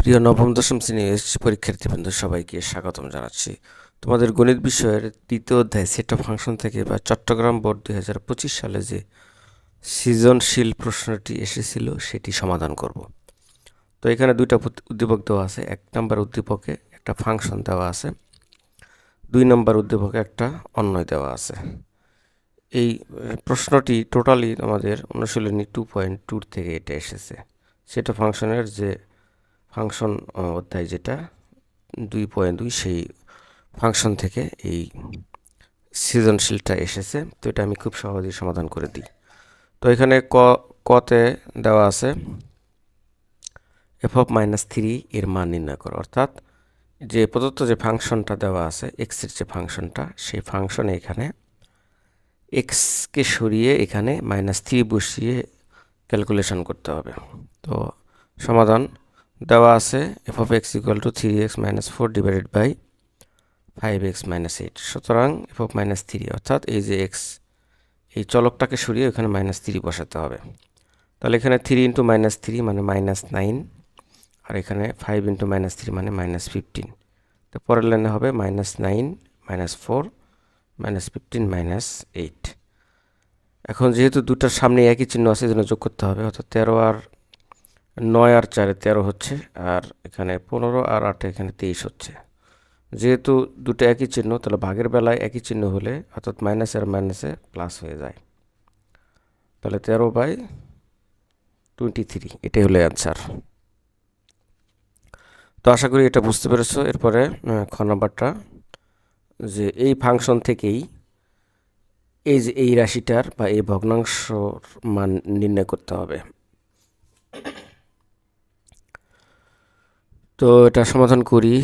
প্রিয় নবম, দশম শ্রেণি শ্রেণির পরীক্ষার্থীবৃন্দ সবাইকে স্বাগতম জানাচ্ছি। তোমাদের গণিত বিষয়ের তৃতীয় অধ্যায় সেট অফ ফাংশন থেকে বা চট্টগ্রাম বোর্ড দুই হাজার পঁচিশ সালে যে সৃজনশীল প্রশ্নটি এসেছিল, সেটি সমাধান করব। তো এখানে দুইটা উদ- উদ্দীপক দেওয়া আছে। এক নম্বর উদ্দীপকে একটা ফাংশন দেওয়া আছে। দুই নম্বর উদ্দীপকে একটা অন্যয় দেওয়া আছে। এই প্রশ্নটি টোটালি আমাদের অনুশীলনী টু পয়েন্ট টুর থেকে এটা এসেছে। সেটা ফাংশনের যে ফাংশন অধ্যায় যেটা, দুই পয়েন্ট দুই, সেই ফাংশন থেকে এই সৃজনশীলটা এসেছে। তো এটা আমি খুব সহজেই সমাধান করে দিই। তো এখানে ক, কতে দেওয়া আছে, এফ অফ মাইনাস থ্রি এর মান নির্ণয় করো। অর্থাৎ যে প্রদত্ত যে ফাংশনটা দেওয়া আছে এক্সের যে ফাংশনটা, সেই ফাংশনে এখানে এক্সকে সরিয়ে এখানে মাইনাস থ্রি বসিয়ে ক্যালকুলেশন করতে হবে। তো সমাধান দেওয়া আছে F of X equal to three X minus four divided by five X minus eight সুতরাং এফ অফ মাইনাস থ্রি অর্থাৎ এই যে এক্স এই চলকটাকে সরিয়ে ওখানে মাইনাস থ্রি বসাতে হবে। তাহলে এখানে থ্রি ইন্টু মাইনাস থ্রি মানে মাইনাস নাইন আর এখানে ফাইভ ইন্টু মাইনাস থ্রি মানে মাইনাস ফিফটিন তো পরের লাইনে হবে minus nine minus four minus fifteen minus eight এখন যেহেতু দুটার সামনে একই চিহ্ন আছে জন্য যোগ করতে হবে, অর্থাৎ তেরো আর নয় আর চারে তেরো হচ্ছে, আর এখানে পনেরো আর আটে এখানে তেইশ হচ্ছে। যেহেতু দুটো একই চিহ্ন, তাহলে ভাগের বেলায় একই চিহ্ন হলে অর্থাৎ মাইনাস আর মাইনাসে প্লাস হয়ে যায়। তাহলে তেরো বাই টোয়েন্টি থ্রি এটাই হলো অ্যান্সার তো আশা করি এটা বুঝতে পেরেছ। এরপরে খ নাম্বারটা, যে এই ফাংশন থেকেই এই যে এই রাশিটার বা এই ভগ্নাংশর মান নির্ণয় করতে হবে। তো এটা সমাধান করি।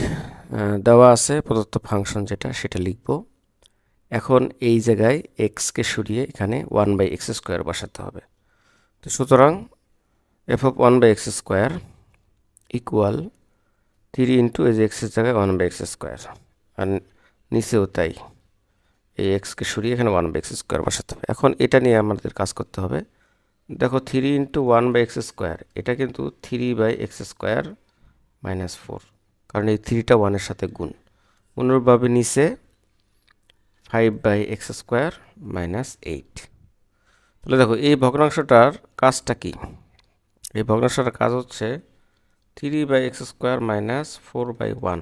দেওয়া আছে প্রদত্ত ফাংশন যেটা, সেটা লিখব। এখন এই জায়গায় এক্সকে সরিয়ে এখানে ওয়ান বাই এক্স স্কোয়ার বসাতে হবে। তো সুতরাং F of one by X square equal three into এই যে এক্সের জায়গায় ওয়ান বাই এক্স স্কোয়ার আর নিচেও তাই। এই এক্সকে সরিয়ে এখানে ওয়ান বাই এক্স স্কোয়ার বসাতে হবে। এখন এটা নিয়ে আমাদের কাজ করতে হবে। দেখো three into one by X square এটা কিন্তু three by X square minus four কারণ এই থ্রিটা ওয়ানের সাথে গুণ। অনুরূপভাবে নিচে five by X square minus eight তাহলে দেখো, এই ভগ্নাংশটার কাজটা কি? এই ভগ্নাংশটার কাজ হচ্ছে three by X square minus four by one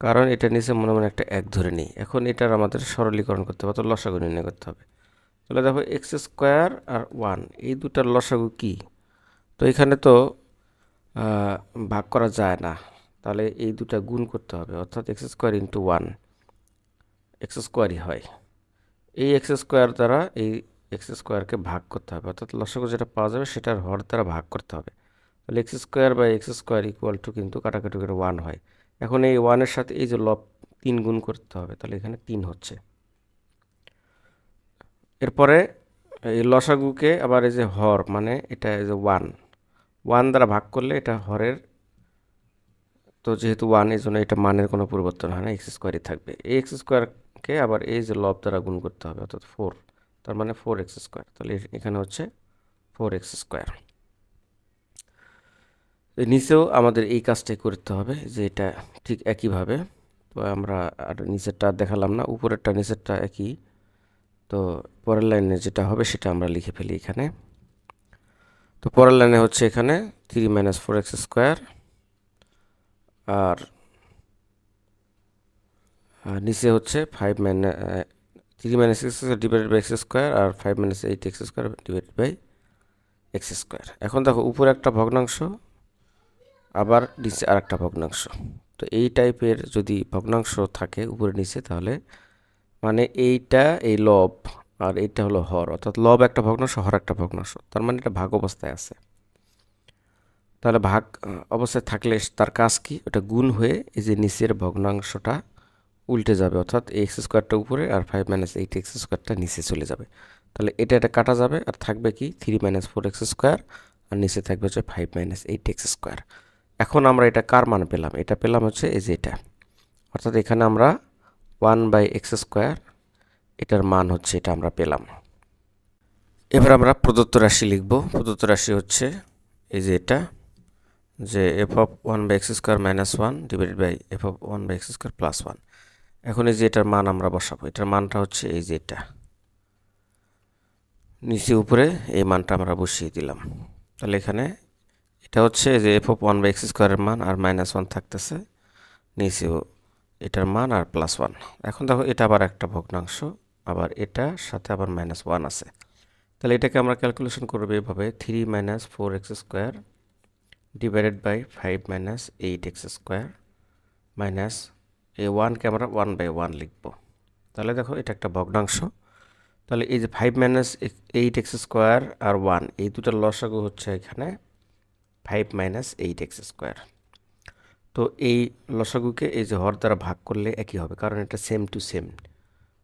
কারণ এটা নিচে মনে মনে একটা এক ধরে নিই। এখন এটার আমাদের সরলীকরণ করতে হবে, অর্থাৎ লসাগু নির্ণয় করতে হবে। তাহলে দেখো এক্স স্কোয়ার আর ওয়ান এই দুটার লসাগু কি? তো এখানে তো ভাগ করা যায় না। তাহলে এই দুটা গুণ করতে হবে। অর্থাৎ X square into one X স্কোয়ারই হয়। এই এক্স স্কোয়ার দ্বারা এই এক্স স্কোয়ারকে ভাগ করতে হবে। অর্থাৎ লসাগু যেটা পাওয়া যাবে সেটার হর দ্বারা ভাগ করতে হবে। তাহলে X square by X square equal to কিন্তু কাটাকাটি করে ওয়ান হয়। এখন এই ওয়ানের সাথে এই যে লব তিন গুণ করতে হবে, তাহলে এখানে তিন হচ্ছে। এরপরে এই লসাগুকে আবার এই যে হর মানে এটা এই যে ওয়ান ওয়ান দ্বারা ভাগ করলে এটা হরের, তো যেহেতু ওয়ান এই জন্য এটা মানের কোনো পরিবর্তন হয় না এক্স স্কোয়ারই থাকবে। এই এক্স স্কোয়ারকে আবার এই যে লব দ্বারা গুণ করতে হবে, অর্থাৎ ফোর তার মানে ফোর এক্স স্কোয়ার তাহলে এখানে হচ্ছে ফোর এক্স স্কোয়ার নিচেও আমাদের এই কাজটাই করতে হবে যে এটা ঠিক একইভাবে। তো আমরা আর নিচেরটা দেখালাম না, উপরেরটা, নিচেরটা একই। তো পরের লাইনে যেটা হবে সেটা আমরা লিখে ফেলি এখানে। তো পরের লাইনে হচ্ছে এখানে three minus four x square আর নিচে হচ্ছে five minus three minus x square divided by x square R five minus eight x square divided by x square এখন দেখো উপরে একটা ভগ্নাংশ, আবার নিচে আর একটা ভগ্নাংশ। তো এই টাইপের যদি ভগ্নাংশ থাকে উপরে নিচে তাহলে মানে এইটা, এই লব আর এটা হলো হর, অর্থাৎ লব একটা ভগ্নাংশ, হর একটা ভগ্নাংশ। তার মানে এটা ভাগ অবস্থায় আছে। তাহলে ভাগ অবস্থায় থাকলে তার কাজ কি? ওটা গুণ হয়ে এই যে নিচের ভগ্নাংশটা উল্টে যাবে, অর্থাৎ এক্স স্কোয়ারটা উপরে আর ফাইভ মাইনাস এইট এক্স স্কোয়ারটা নিচে চলে যাবে। তাহলে এটা এটা কাটা যাবে আর থাকবে কি? Three minus four x square আর নিচে থাকবে হচ্ছে five minus eight x square এখন আমরা এটা কার মান পেলাম? এটা পেলাম হচ্ছে এই যে এটা। অর্থাৎ এখানে আমরা ওয়ান বাই এক্স স্কোয়ার এটার মান হচ্ছে এটা আমরা পেলাম। এবার আমরা প্রদত্ত রাশি লিখব। প্রদত্ত রাশি হচ্ছে এই যে এটা, যে f of one by x square minus one divided by f of one by x square plus one এখন এই যে এটার মান আমরা বসাবো। এটার মানটা হচ্ছে এই যে এটা। নিচে উপরে এই মানটা আমরা বসিয়ে দিলাম। তাহলে এখানে এটা হচ্ছে যে f of one by x স্কোয়ারের মান আর মাইনাস ওয়ান থাকতেছে। নিচেও এটার মান আর প্লাস ওয়ান এখন দেখো এটা আবার একটা ভগ্নাংশ। আবার এটা, সাথে আবার মাইনাস ওয়ান আছে। তাহলে এটাকে আমরা ক্যালকুলেশন করব এভাবে three minus four x square divided by five minus eight x square minus এই ওয়ানকে আমরা ওয়ান বাই ওয়ান লিখব। তাহলে দেখো এটা একটা ভগ্নাংশ। তাহলে এই যে five minus eight x square আর ওয়ান এই দুটার লসাগু হচ্ছে এখানে five minus eight x square তো এই লসাগুকে এই যে হর দ্বারা ভাগ করলে একই হবে, কারণ এটা সেম টু সেম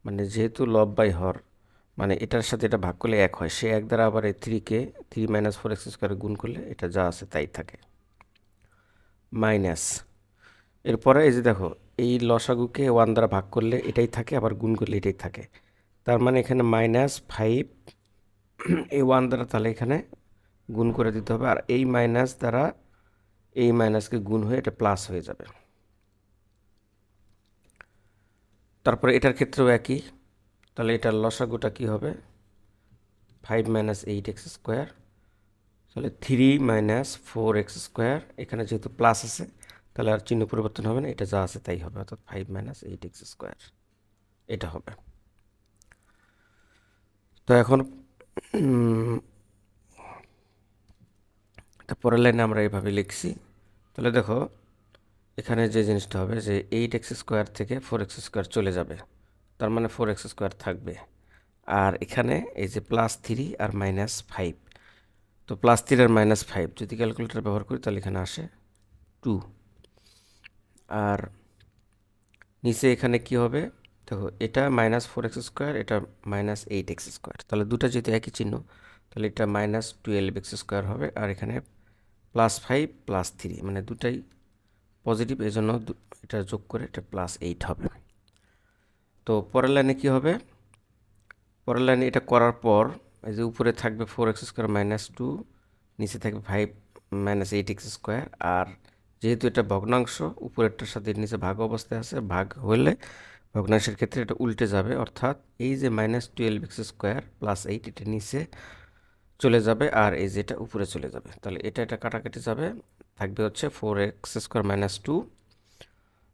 মানে যেহেতু লব বাই হর মানে এটার সাথে এটা ভাগ করলে এক হয়। সে এক দ্বারা আবার এই থ্রিকে থ্রি মাইনাস ফোর এক্স স্কোয়ারে গুণ করলে এটা যা আছে তাই থাকে। মাইনাস এরপরে এই যে দেখো, এই লসাগুকে ওয়ান দ্বারা ভাগ করলে এটাই থাকে, আবার গুণ করলে এটাই থাকে। তার মানে এখানে মাইনাস ফাইভ এই ওয়ান দ্বারা তাহলে এখানে গুণ করে দিতে হবে। আর এই মাইনাস দ্বারা এই মাইনাসকে গুণ হয়ে এটা প্লাস হয়ে যাবে। তারপরে এটার ক্ষেত্রেও একই। তাহলে এটার লসাগুটা কী হবে? Five minus eight x square তাহলে three minus four x square এখানে যেহেতু প্লাস আছে, তাহলে আর চিহ্ন পরিবর্তন হবে না, এটা যা আছে তাই হবে, অর্থাৎ five minus eight x square এটা হবে। তো এখন পরের লাইনে আমরা এইভাবে লিখছি। তাহলে দেখো এখানে যে জিনিসটা হবে যে এইট এক্স স্কোয়ার থেকে ফোর এক্স স্কোয়ার চলে যাবে। তার মানে ফোর এক্স স্কোয়ার থাকবে। আর এখানে এই যে প্লাস থ্রি আর মাইনাস ফাইভ। তো প্লাস থ্রি আর মাইনাস ফাইভ যদি ক্যালকুলেটার ব্যবহার করি তাহলে এখানে আসে টু। আর নিচে এখানে কি হবে? দেখো, এটা মাইনাস ফোর এক্স স্কোয়ার, এটা মাইনাস এইট এক্স স্কোয়ার। তাহলে দুটা যেহেতু একই চিহ্ন, তাহলে এটা মাইনাস টুয়েলভ এক্স স্কোয়ার হবে। আর এখানে প্লাস ফাইভ, প্লাস থ্রি মানে দুটাই পজিটিভ এই জন্য এটা যোগ করে এটা প্লাস এইট হবে। তো পরের লাইনে কী হবে? পরের লাইনে এটা করার পর, এই যে উপরে থাকবে four x square minus two নিচে থাকবে five minus eight x square আর যেহেতু এটা ভগ্নাংশ, উপরেরটার সাথে নিচে ভাগ অবস্থায় আছে, ভাগ হলে ভগ্নাংশের ক্ষেত্রে এটা উল্টে যাবে, অর্থাৎ এই যে minus twelve x square plus eight এটা নিচে চলে যাবে, আর এই যে এটা উপরে চলে যাবে। তাহলে এটা এটা কাটাকাটি যাবে থাকবে হচ্ছে four x square minus two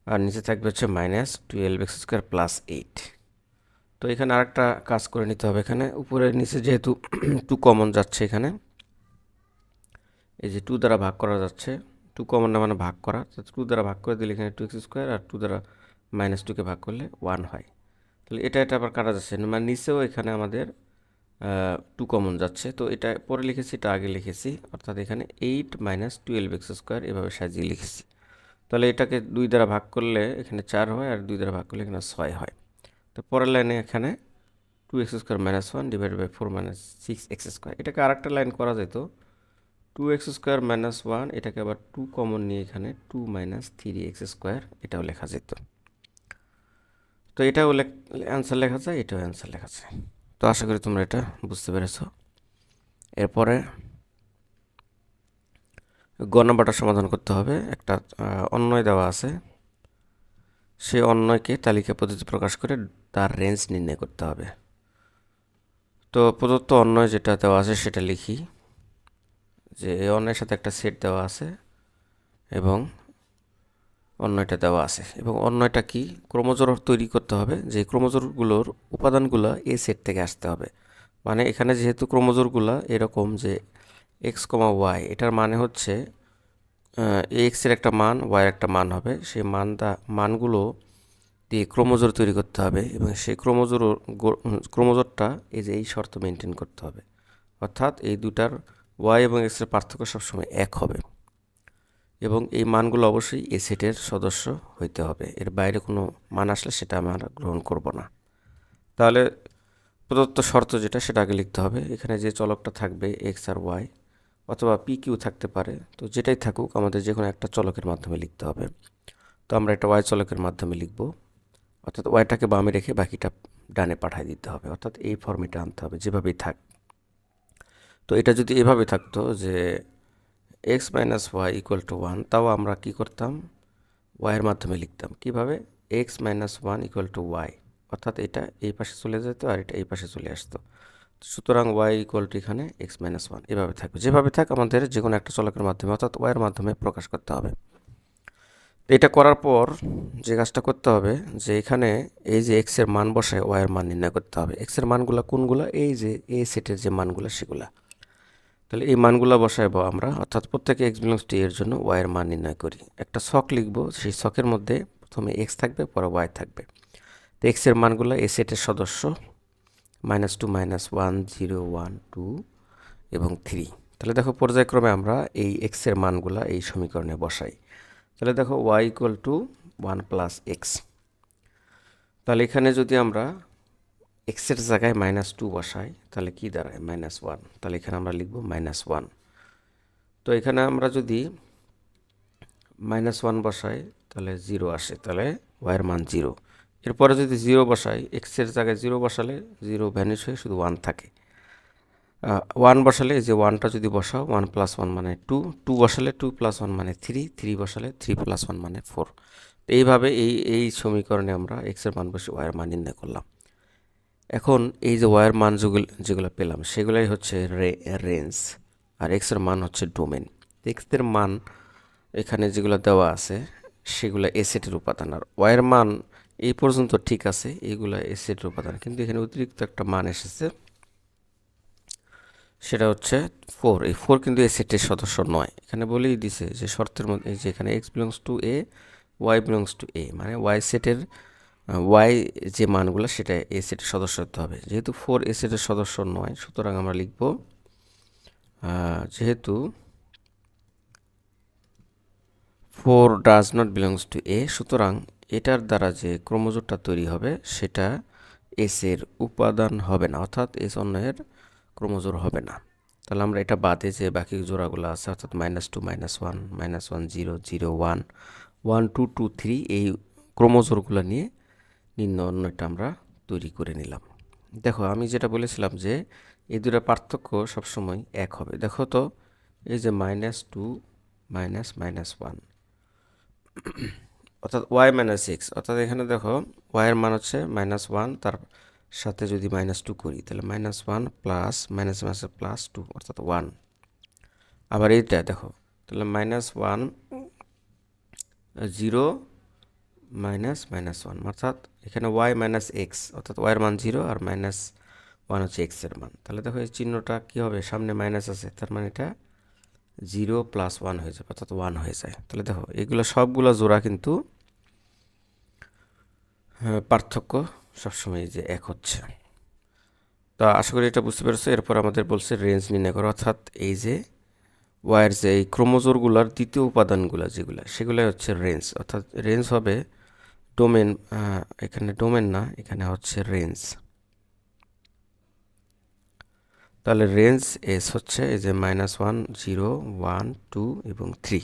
আর নিচে থাকবে হচ্ছে minus twelve x square plus eight তো এখানে আরেকটা কাজ করে নিতে হবে এখানে। উপরে নিচে যেহেতু টু কমন যাচ্ছে এখানে, এই যে টু দ্বারা ভাগ করা যাচ্ছে টু কমন না মানে ভাগ করা টু দ্বারা ভাগ করে দিলে এখানে টু এক্স স্কোয়ার আর টু দ্বারা মাইনাস টুকে ভাগ করলে ওয়ান হয়। তাহলে এটা এটা আবার কাটা যাচ্ছে মানে নিচেও এখানে আমাদের টু কমন যাচ্ছে। তো এটা পরে লিখেছি, এটা আগে লিখেছি। অর্থাৎ এখানে eight minus twelve x square এভাবে সাজিয়ে লিখেছি। তাহলে এটাকে দুই দ্বারা ভাগ করলে এখানে চার হয় আর দুই দ্বারা ভাগ করলে এখানে ছয় হয়। তো পরের লাইনে এখানে two x square minus one divide by four minus six x square এটাকে আরেকটা লাইন করা যেত। Two x square minus one এটাকে আবার টু কমন নিয়ে এখানে two minus three x square এটাও লেখা যেত। তো এটাও অ্যান্সার লেখা যায়, এটাও অ্যান্সার লেখা যায়। তো আশা করি তোমরা এটা বুঝতে পেরেছ। এরপরে গ নাম্বারটা সমাধান করতে হবে। একটা অন্যয় দেওয়া আছে। সে অন্যয়কে তালিকা পদ্ধতি প্রকাশ করে তার রেঞ্জ নির্ণয় করতে হবে। তো প্রদত্ত অন্যয় যেটা দেওয়া আছে সেটা লিখি। যে এই অন্যের সাথে একটা সেট দেওয়া আছে এবং অন্যটা দেওয়া আছে। এবং অন্যটা কি? ক্রোমোজোর তৈরি করতে হবে। যে ক্রোমোজোরগুলোর উপাদানগুলো এ সেট থেকে আসতে হবে। মানে এখানে যেহেতু ক্রোমোজোরগুলো এরকম যে এক্স কমা ওয়াই এটার মানে হচ্ছে এক্সের একটা মান ওয়াইয়ের একটা মান হবে। সেই মানটা, মানগুলো দিয়ে ক্রোমোজোর তৈরি করতে হবে এবং সেই ক্রোমোজোর ক্রোমোজোরটা এই যে এই শর্ত মেনটেন করতে হবে। অর্থাৎ এই দুটার ওয়াই এবং এক্সের পার্থক্য সবসময় এক হবে। এবং এই মানগুলো অবশ্যই এ সেটের সদস্য হইতে হবে। এর বাইরে কোনো মান আসলে সেটা আমরা গ্রহণ করব না। তাহলে প্রদত্ত শর্ত যেটা, সেটা আগে লিখতে হবে। এখানে যে চলকটা থাকবে এক্স আর ওয়াই অথবা পি কিউ থাকতে পারে। তো যেটাই থাকুক, আমাদের যে কোনো একটা চলকের মাধ্যমে লিখতে হবে। তো আমরা একটা ওয়াই চলকের মাধ্যমে লিখব। অর্থাৎ ওয়াইটাকে বামে রেখে বাকিটা ডানে পাঠাই দিতে হবে। অর্থাৎ এই ফর্মেটে আনতে হবে, যেভাবেই থাক। তো এটা যদি এভাবে থাকতো যে x minus y equal to one তাও আমরা কি করতাম? ওয়াইয়ের মাধ্যমে লিখতাম। কীভাবে? X minus one equal to y অর্থাৎ এটা এই পাশে চলে যেত আর এটা এই পাশে চলে আসতো। সুতরাং ওয়াই ইকুয়াল টু এখানে এক্স মাইনাস ওয়ান এভাবে থাকবে। যেভাবে থাক আমাদের যে কোনো একটা চলকের মাধ্যমে, অর্থাৎ ওয়াইয়ের মাধ্যমে প্রকাশ করতে হবে। এটা করার পর যে কাজটা করতে হবে, যে এখানে এই যে এক্সের মান বসায় ওয়াইয়ের মান নির্ণয় করতে হবে। এক্সের মানগুলো কোনগুলো? এই যে এ সেটের যে মানগুলো, সেগুলা। তাহলে এই মানগুলো বসাইব আমরা। অর্থাৎ প্রত্যেকে এক্স বিলংস টি এর জন্য ওয়াইয়ের মান নির্ণয় করি। একটা ছক লিখব, সেই ছকের মধ্যে প্রথমে এক্স থাকবে, পরে ওয়াই থাকবে। তো এক্সের মানগুলো এ সেটের সদস্য minus two minus one zero one two এবং থ্রি তাহলে দেখো পর্যায়ক্রমে আমরা এই এক্সের মানগুলো এই সমীকরণে বসাই। তাহলে দেখো y equal to one plus x তাহলে এখানে যদি আমরা এক্সের জায়গায় মাইনাস টু বসাই, তাহলে কি দাঁড়ায়? মাইনাস ওয়ান তাহলে এখানে আমরা লিখব মাইনাস ওয়ান তো এখানে আমরা যদি মাইনাস ওয়ান বসাই, তাহলে জিরো আসে। তাহলে ওয়াইয়ের মান জিরো এরপরে যদি জিরো বসাই এক্সের জায়গায় জিরো বসালে জিরো ভ্যানিশ হয়ে শুধু ওয়ান থাকে। ওয়ান বসালে যে ওয়ানটা যদি বসাও ওয়ান প্লাস ওয়ান মানে টু টু বসালে টু প্লাস ওয়ান মানে থ্রি থ্রি বসালে থ্রি প্লাস ওয়ান মানে ফোর এইভাবে এই এই সমীকরণে আমরা এক্সের মান বসে ওয়াইয়ের মান নির্ণয় করলাম। এখন এই যে ওয়ার মান যেগুলো যেগুলো পেলাম, সেগুলাই হচ্ছে রে রেঞ্জ আর এক্সের মান হচ্ছে ডোমেন এক্সের মান এখানে যেগুলো দেওয়া আছে, সেগুলো এসেটের উপাদান, আর ওয়ার মান এই পর্যন্ত ঠিক আছে এইগুলো এসেটের উপাদান, কিন্তু এখানে অতিরিক্ত একটা মান এসেছে, সেটা হচ্ছে ফোর এই ফোর কিন্তু এসেটের সদস্য নয়। এখানে বলেই দিছে যে শর্তের মধ্যে যে এখানে x belongs to A y belongs to A মানে ওয়াই সেটের ওয়াই যে মানগুলো সেটা এ সেটের সদস্য হতে হবে। যেহেতু ফোর এ সেটের সদস্য নয়, সুতরাং আমরা লিখব যেহেতু four does not belongs to A সুতরাং এটার দ্বারা যে ক্রোমোজোরটা তৈরি হবে, সেটা এস এর উপাদান হবে না, অর্থাৎ এস অন্যের ক্রোমোজোর হবে না। তাহলে আমরা এটা বাদে যে বাকি জোড়াগুলো আছে, অর্থাৎ minus two minus one minus one zero zero one one two two three এই ক্রোমোজোরগুলো নিয়ে নিম্ন অন্যটা আমরা তৈরি করে নিলাম। দেখো, আমি যেটা বলেছিলাম যে এই দুটা পার্থক্য সবসময় এক হবে। দেখো তো, এই যে minus two minus minus one অর্থাৎ ওয়াই মাইনাস সিক্স অর্থাৎ এখানে দেখো ওয়াইয়ের মান হচ্ছে মাইনাস ওয়ান তার সাথে যদি মাইনাস টু করি, তাহলে minus one plus minus minus plus two অর্থাৎ ওয়ান আবার এইটা দেখো, তাহলে minus one zero minus minus one অর্থাৎ এখানে ওয়াই মাইনাস এক্স অর্থাৎ ওয়াইয়ের মান জিরো আর মাইনাস ওয়ান হচ্ছে এক্সের মান। তাহলে দেখো এই চিহ্নটা কী হবে? সামনে মাইনাস আছে, তার মানে এটা জিরো প্লাস ওয়ান হয়ে যাবে, অর্থাৎ ওয়ান হয়ে যায়। তাহলে দেখো, এগুলো সবগুলো জোড়া কিন্তু পার্থক্য সবসময় যে এক হচ্ছে। তো আশা করি এটা বুঝতে পেরেছ। এরপর আমাদের বলছে রেঞ্জ নির্ণয় করো, অর্থাৎ এই যে ওয়ার যে এই ক্রোমোজোরগুলোর দ্বিতীয় উপাদানগুলো যেগুলো, সেগুলোই হচ্ছে রেঞ্জ অর্থাৎ রেঞ্জ হবে ডোমেন এখানে ডোমেন না, এখানে হচ্ছে রেঞ্জ তাহলে রেঞ্জ এস হচ্ছে এই যে minus one zero one two এবং থ্রি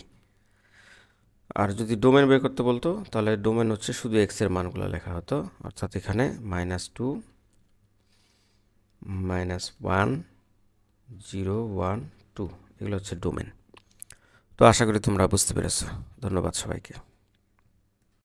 আর যদি ডোমেন বের করতে বলতো, তাহলে ডোমেন হচ্ছে শুধু এক্সের মানগুলো লেখা হতো। অর্থাৎ এখানে minus two minus one zero one two এগুলো হচ্ছে ডোমেন তো আশা করি তোমরা বুঝতে পেরেছ। ধন্যবাদ সবাইকে।